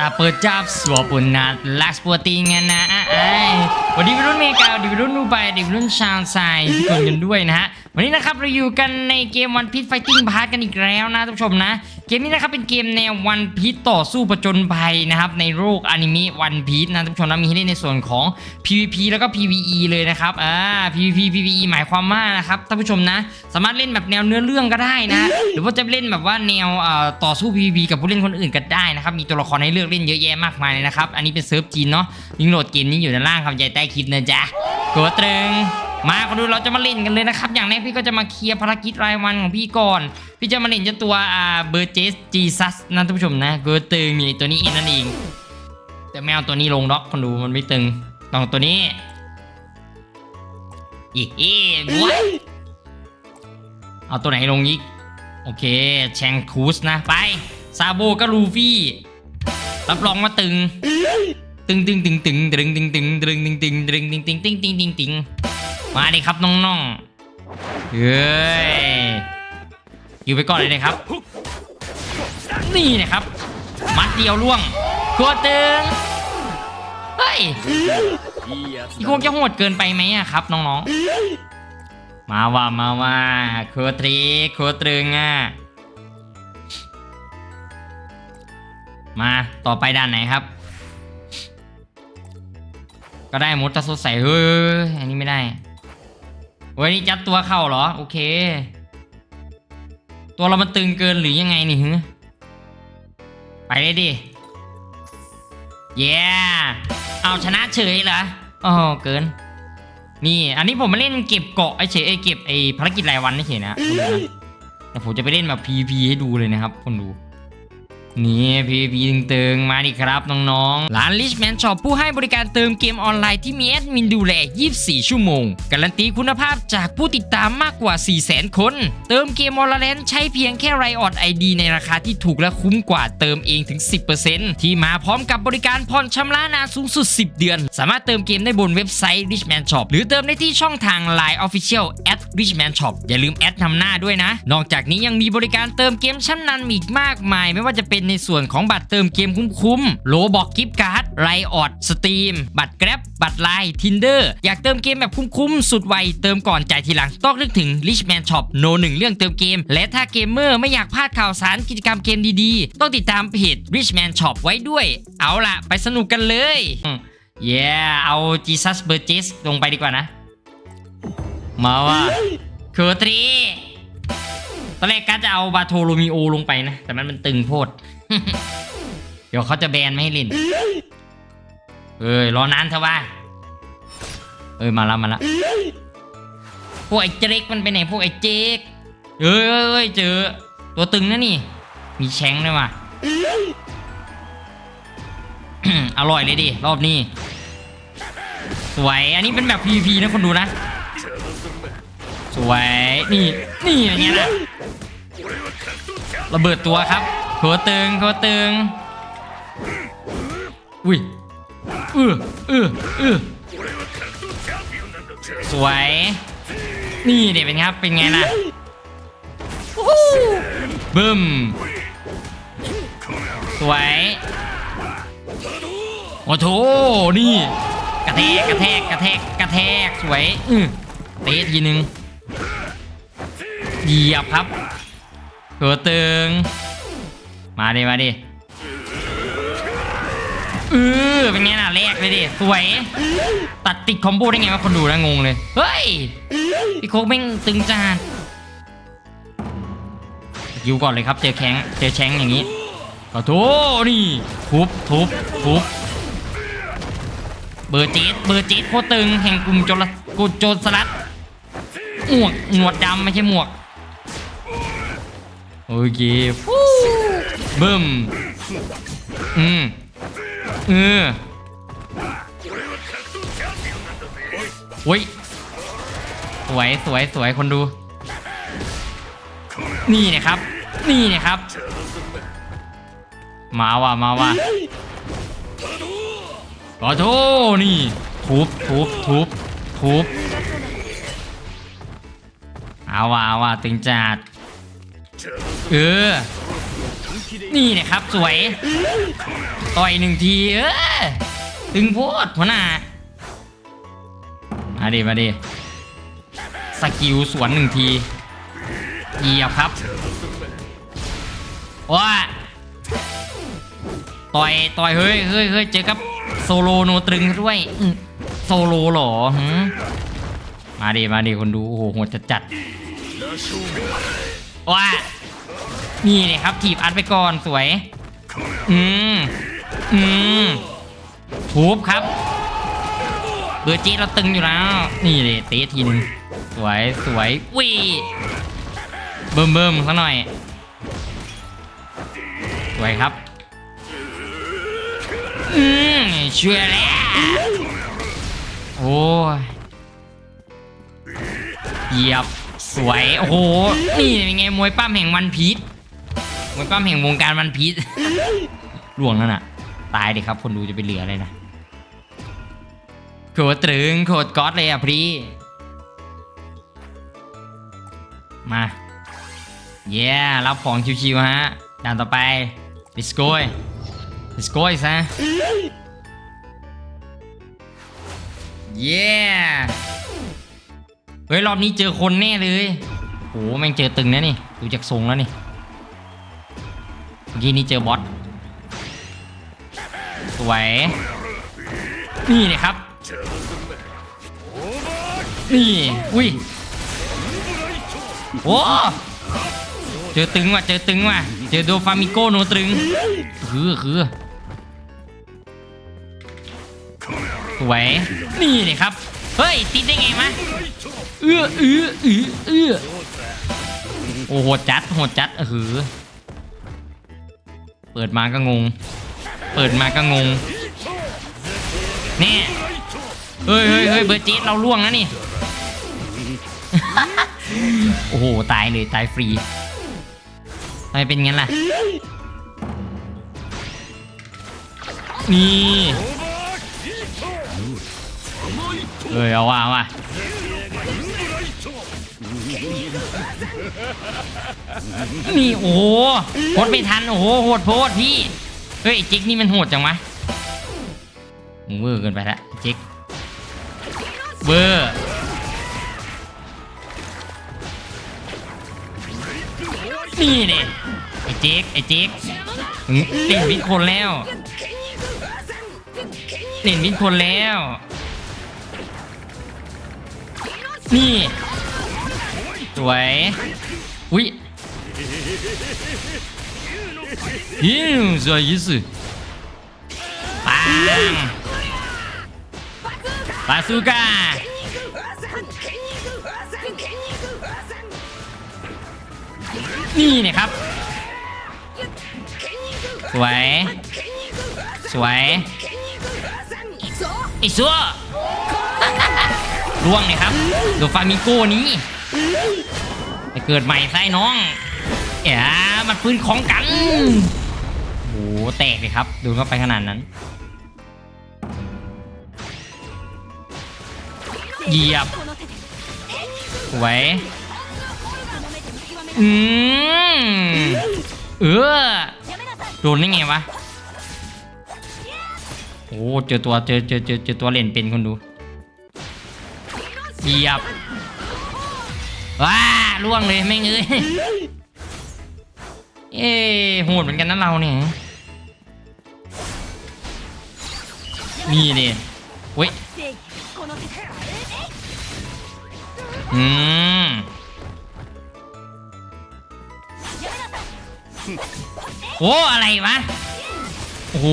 ตาเปิดจับสวปุนนาดลักสปวติงนะไอ้วันนี้วัยรุ่นเมกาวันนี้วัยรุ่นดูไปวันนี้วัยรุ่นชาวไซทุกคนกันด้วยนะฮะ วันนี้นะครับเราอยู่กันในเกมวันพี e ไฟติ้งพาร์กันอีกแล้วนะท่านผู้ชมนะ เกมนี้นะครับเป็นเกมแนววันพี e ต่อสู้ประจนภัยนะครับในโลกอนิเมะวันพี e นะท่านผู้ชมนะมีให้เล่นในส่วนของ PVP แล้วก็ PVE เลยนะครับอ่า PVP PVE หมายความว่านะครับท่านผู้ชมนะ สามารถเล่นแบบแนวเนื้อเรื่องก็ได้นะหรือว่าจะเล่นแบบว่าแนวเอ่อต่อสู้ PVP กับผู้เล่นคนอื่นก็ได้นะครับมีตัวละครให้เลือกเล่นเยอะแยะมากมายเลยนะครับอันนี้เป็นเซิร์ฟจีนเนาะลิงก์โหลดเกมนี้อยู่ด้านล่างครับใจใต้คลิปนะจ๊ะกดตรึง มาคนดูเราจะมาเล่นกันเลยนะครับ อย่างแรกพี่ก็จะมาเคลียร์ภารกิจรายวันของพี่ก่อน พี่จะมาเล่นเจ้าตัวอ่าเบอร์เจสจีซัสนะท่านผู้ชมนะเกดตึงนี่ตัวนี้เองนั่นเอง แต่แมวตัวนี้ลงล็อกคนดูมันไม่ตึงต้องตัวนี้อีเฮ้บัวเอาตัวไหนลงอีก โอเคแชงคูสนะไปซาโบก็ลูฟี่ รับรองว่าตึง ตึงตึงตึงตึงตึงตึงตึงตึงตึงตึงตึงตึงตึงตึงตึงตึงตึง มาดิครับน้องๆเฮ้ยอยู่ไปก่อนเลยนะครับ นี่นะครับ มัดเดียวล่วงตัวตึงเฮ้ยอีโคงจะโหดเกินไปไหมอะครับน้องๆ มาว่ามาว่าโคตรีโคตรึงอะมาต่อไปด้านไหนครับ ก็ได้มดตะสดใสเฮ้ยอันนี้ไม่ได้ เฮ้ยนี่จัดตัวเข้าเหรอ โอเค ตัวเรามันตึงเกินหรือยังไงนี่ฮึไปเลยดิ เย้ เอาชนะเฉยเหรอโอ้โหเกิน นี่ อันนี้ผมมาเล่นเก็บเกาะไอ้เฉยไอ้เก็บไอ้ภารกิจรายวันเฉยนะคนดูนะแต่ผมจะไปเล่นแบบ PVP ให้ดูเลยนะครับคนดู นี่ PVP ตึงๆ มาดิครับน้องๆ ร้าน Richman Shop ผู้ให้บริการเติมเกมออนไลน์ที่มีแอดมินดูแล 24 ชั่วโมง การันตีคุณภาพจากผู้ติดตามมากกว่า 400,000 คน เติมเกมออนไลน์ใช้เพียงแค่ไรออดไอดีในราคาที่ถูกและคุ้มกว่าเติมเองถึง 10%ที่มาพร้อมกับบริการผ่อนชำระนานสูงสุด 10 เดือน สามารถเติมเกมได้บนเว็บไซต์ Richman Shop หรือเติมได้ที่ช่องทาง Line Official at Richman Shop อย่าลืมแอดนำหน้าด้วยนะ นอกจากนี้ยังมีบริการเติมเกมชั้นนำอีกมากมาย ไม่ว่าจะเป็นในส่วนของบัตรเติมเกมคุ้มๆโลบอกกิฟต์การ์ดไรออดสตรีมบัตรแกร็บบัตรไลน์ทินเดอร์อยากเติมเกมแบบคุ้มๆสุดไวเติมก่อนจ่ายทีหลังต้องนึกถึง Richman Shop โนหนึ่งเรื่องเติมเกม และถ้าเกมเมอร์ไม่อยากพลาดข่าวสารกิจกรรมเกมดีๆ ต้องติดตามเพจ Richman Shop ไว้ด้วย เอาล่ะ ไปสนุกกันเลยเย้เอา Jesus b u r g e s ลงไปดีกว่านะ มาว่าเคอร์ตรี ตอนแรกก็จะเอาบาโทโรมิโอลงไปนะ แต่มันมันตึงโพด เดี๋ยวเขาจะแบนไม่ให้เล่น เอ้ยรอนานเถอะว่า เอ้ยมาละมาละพวกไอ้เจ๊กมันไปไหนพวกไอ้เจ๊กเอ้ยเอ้ยเอ้ยเจอ ตัวตึงนะนี่ มีแชงด้วยว่ะอร่อยเลยดิ รอบนี้ สวย อันนี้เป็นแบบ PVP นะคนดูนะ สวย นี่ นี่อย่างเงี้ยนะ ระเบิดตัวครับโคตึงโคตึงอุ้ยเออเออเออสวย นี่เด็กเป็นครับเป็นไงล่ะบึ้มสวยโอ้โถนี่กระแทกกระแทกกระแทกกระแทกสวยอือเตะทีนึงเหยียบครับ ตัวตึง มาดิ มาดิเออเป็นไงน่ะแรกเลยดิ สวย ตัดติดคอมโบได้ไงวะคนดูนะงงเลย เฮ้ย พี่โคกแม่งตึงจานยิวก่อนเลยครับ เจอแข้งเจอแช้งอย่างนี้ขอโทษนี่ทุบทุบทุบเบอร์จ็ดเบอร์จ็ดโคตรตึงแห่งกลุ่มโจรกุโจรสลัดหมวกหนวดดำไม่ใช่หมวก โอเคฟูบึ้มอืมเออโอ้ยสวยสวยสวยคนดู นี่นะครับ นี่นะครับ มาว่ะมาว่ะขอโทษนี่ทุบทุบทุบทุบเอาว่ะเอาว่ะตึงจัด เออ นี่นะครับสวย ต่อยหนึ่งทีเออตึงโพดหัวหน้ามาดิมาดิสกิลสวนหนึ่งทีเหยียบครับว้าต่อยต่อยเฮ้ยเฮ้ยเฮ้ยเจอกับโซโลโนตรึงด้วยโซโลเหรอหืมมาดิมาดิคนดูโอ้โหจัดจัดว้า นี่เลยครับถีบอัดไปก่อนสวย อืม อืมทุบครับ เบอร์จีเราตึงอยู่แล้ว นี่เลยเตะทีหนึงสวยสวยวีเบิ่มเบิ่มสักหน่อย สวยครับ อืมช่วยแล้วโอ้ยเหยียบสวย โอ้โห นี่เป็นไงมวยปั้มแห่งวันพีช วยปั้มแห่งวงการวันพีชล่วงแล้วน่ะ ตายดิครับ คนดูจะไปเหลืออะไรนะโคตรตรึงโคตรก๊อตเลยอะพี่มาเย้รับของชิวๆฮะด่านต่อไป let's go let's go ซะเย้เฮ้ย รอบนี้เจอคนแน่เลยโหแม่งเจอตึงนะนี่ ดูจากทรงแล้วนี่ กี้นี้เจอบอสสวย นี่เลยครับ นี่ อุ้ยโอ้เจอตึงว่ะ เจอตึงว่ะ เจอโดฟามิโกโนตึงคือคือสวย นี่เลยครับ เฮ้ย ติดได้ไงมะเอื้อเอื้อเอื้อเอื้อโอ้โหจัดโหดจัดเออ เปิดมาก็งง เปิดมาก็งงนี่เฮ้ยเฮ้ยเฮ้ยเบอร์จีดเราล่วงนะนี่ โอ้โห ตายเลยตายฟรีทำไมเป็นงั้นล่ะ นี่เฮ้ยเอาว่ะเอาว่ะ นี่โอ้โหโหดไม่ทัน โอ้โหโหดโพดพี่ เฮ้ยจิกนี่มันโหดจังวะมึงเวอร์เกินไปละจิกเวอร์นี่เนี่ยไอ้จิกไอ้จิกมึงเล่นวิทย์คนแล้วเล่นวิทย์คนแล้ว นี่ วยอุ้ยยิวสวยยี่สิปังบาซูก้านี่เนี่ยครับ สวย สวยไอ้ซัวล่วงเนี่ยครับดูฟามิโก้นี้ เกิดใหม่ไส้น้องเอ๋มันปืนของกันโอ้โหแตกเลยครับ ดูเข้าไปขนาดนั้นเหยียบสวยอืมเออโดนได้ไงวะโอ้เจอตัวเจอเจอเจอเจอตัวเล่นเป็นคนดูเหยียบว้า ล่วงเลยแม่งเอ้ยเอ้โหดเหมือนกันนะเราเนี่ยนี่ดิเว้ยอืมโอ้อะไรวะ โอ้โห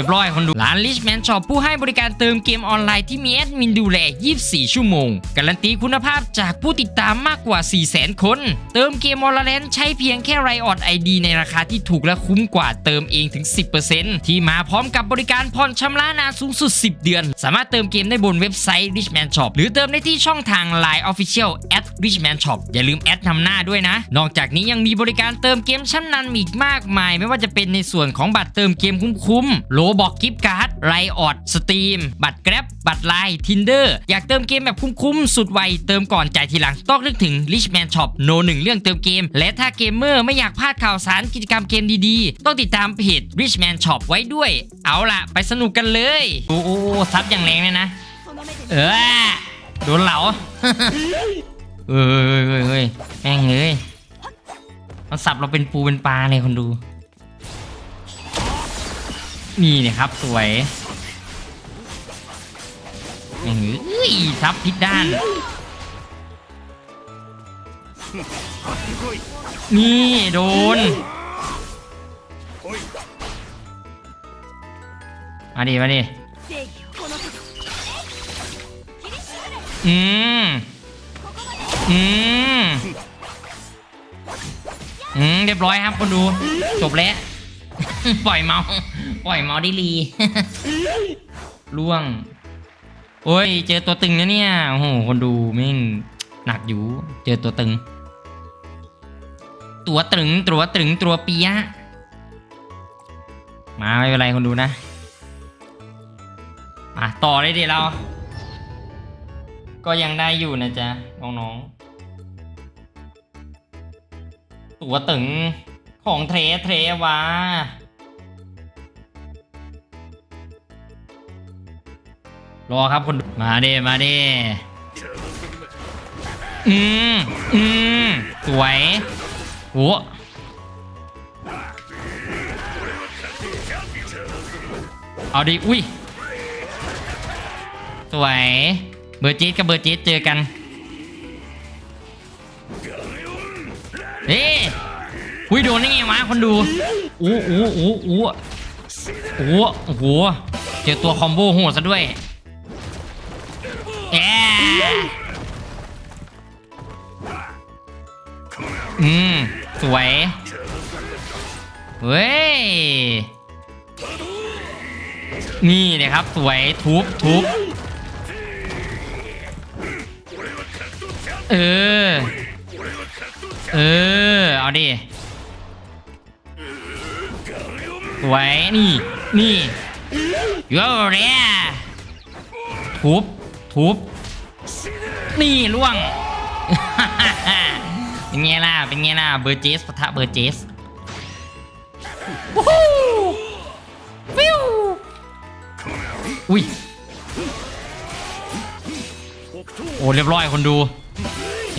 รียบร้อยคนดูร้าน Richman Shop ผู้ให้บริการเติมเกมออนไลน์ที่มีแอดมินดูแล 24 ชั่วโมง การันตีคุณภาพจากผู้ติดตามมากกว่า 400,000 คน เติมเกมออนไลน์ใช้เพียงแค่ไรออดไอดีในราคาที่ถูกและคุ้มกว่าเติมเองถึง 10%ที่มาพร้อมกับบริการผ่อนชำระนานสูงสุด 10 เดือน สามารถเติมเกมได้บนเว็บไซต์ Richman Shop หรือเติมได้ที่ช่องทาง Line Official at Richman Shop อย่าลืมแอดนำหน้าด้วยนะ นอกจากนี้ยังมีบริการเติมเกมชั้นนำอีกมากมาย ไม่ว่าจะเป็นในส่วนของบัตรเติมเกมคุ้มๆโลบอกกิฟต์การ์ดไลออดสตรีมบัตรแกร็บบัตรไลน์ทินเดอร์อยากเติมเกมแบบคุ้มๆสุดไวเติมก่อนจ่ายทีหลังต้องนึกถึง Richman Shop โนหนึ่งเรื่องเติมเกม และถ้าเกมเมอร์ไม่อยากพลาดข่าวสารกิจกรรมเกมดีๆ ต้องติดตามเพจ Richman Shop ไว้ด้วย เอาล่ะ ไปสนุกกันเลย โอ้โหซับอย่างแรงเลยนะ เออโดนเหลา เอ้ยเฮ้ยเฮ้ยแม่งเลยมันสับเราเป็นปูเป็นปลาเลยคนดู นี่เนี่ยครับสวยแม่งเอ้ยซับพิษด้าน นี่โดน มาดิมาดิอืม อืมอืมเรียบร้อยครับคนดู จบแล้ว ปล่อยเมา ปล่อยเมาได้ลีล่วง โอ้ย เจอตัวตึงนะเนี่ย โอ้โห คนดูแม่งหนักอยู่ เจอตัวตึง ตัวตึง ตัวตึง ตัวเปียะมาไม่เป็นไรคนดูนะอะต่อเลยดิเรา ก็ยังได้อยู่นะจ๊ะ น้องๆ ตัวตึงของเทรเทรวะรอครับคนมาเด้มาเด้อืมอืมสวยโหเอาดิ อุ้ย สวย เบอร์จีดกับเบอร์จีดเจอกัน เฮ้ยอุ้ยโดนได้ไงวะคนดูอู้อู้อู้อู้อู้โอ้โหเจอตัวคอมโบโหดซะด้วยแอะอืม สวยเฮ้ย นี่เลยครับ สวยทุบทุบเออ เออ เอาดิสวยนี่ นี่โยเรียทุบ ทุบ นี่ล่วง เป็นไงล่ะ เป็นไงล่ะ เบอร์เจสปะทะเบอร์เจสวู้ฮู้ฟิวอุ้ย โอ้ เรียบร้อยคนดู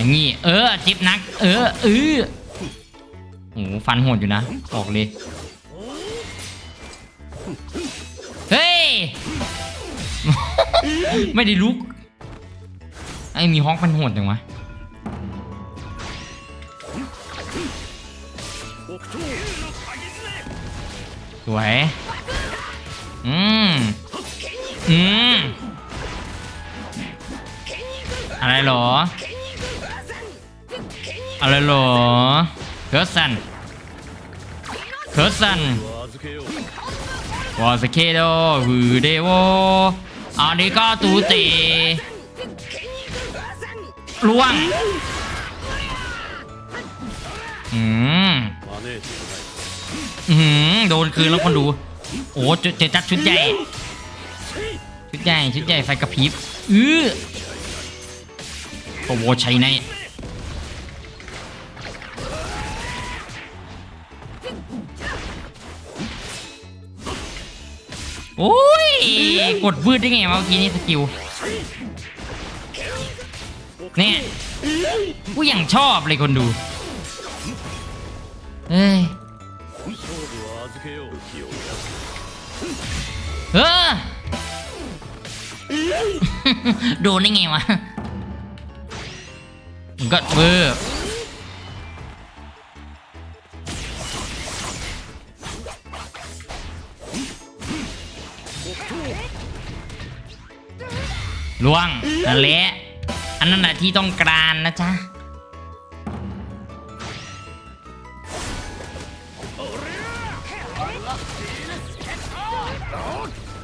อย่างงี้ เออจิบนัก เออเออโอ้ฟันโหดอยู่นะบอกเลย เฮ้ย ไม่ได้ลุก ไอ้มีฮอกมันโหดจังวะสวย อืม อืม อะไรหรอ อะไรหรอเคิร์สันเคิร์สันวอสเคโดวูเดโวอาริกาตูเตล่วงอืมอืมโดนคืนแล้วคนดู โอ้เจจอจัดชุดใหญ่ ชุดใหญ่ ชุดใหญ่ไฟกระพริบ อื้อโอ้โหชัยใน โอ้ย กดวืดได้ไงวะเมื่อกี้นี่สกิลเนี่ยกูยังชอบเลยคนดู เฮ้ยเออโดนได้ไงวะมันก็เบอร์ ล่วงนั่นแหละอันนั้นแหละที่ต้องการนะจ๊ะ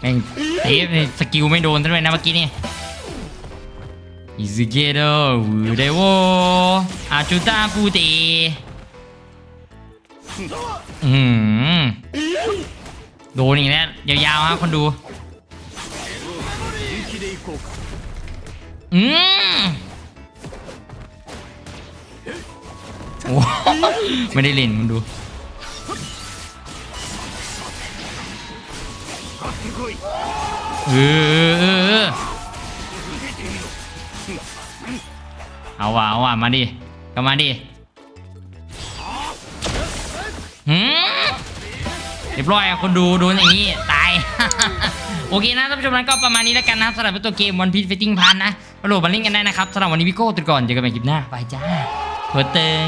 แม่งเอ๊ะสกิลไม่โดนซะนเลยนะเมื่อกี้นี่อิซิเกโดวูเดโวอาจูตากูเตอืมโดนอีกแล้วยาวๆครับคนดู อืมโอ้ไม่ได้เล่นมันดู เออ เอาว่ะเอาว่ะมาดิกลับมาดิหืมเรียบร้อยคนดูโดนอย่างนี้ ตาย โอเคนะท่านผู้ชมนั้นก็ประมาณนี้แล้วกันนะสำหรับตัวเกมวันพี e เฟตติ้งพันนะมาโหลดมาเล่นกันได้นะครับสำหรับวันนี้พี่โก้ตัวก่อนเจอกันใหม่คลิปหน้าไปจ้าหัวเติง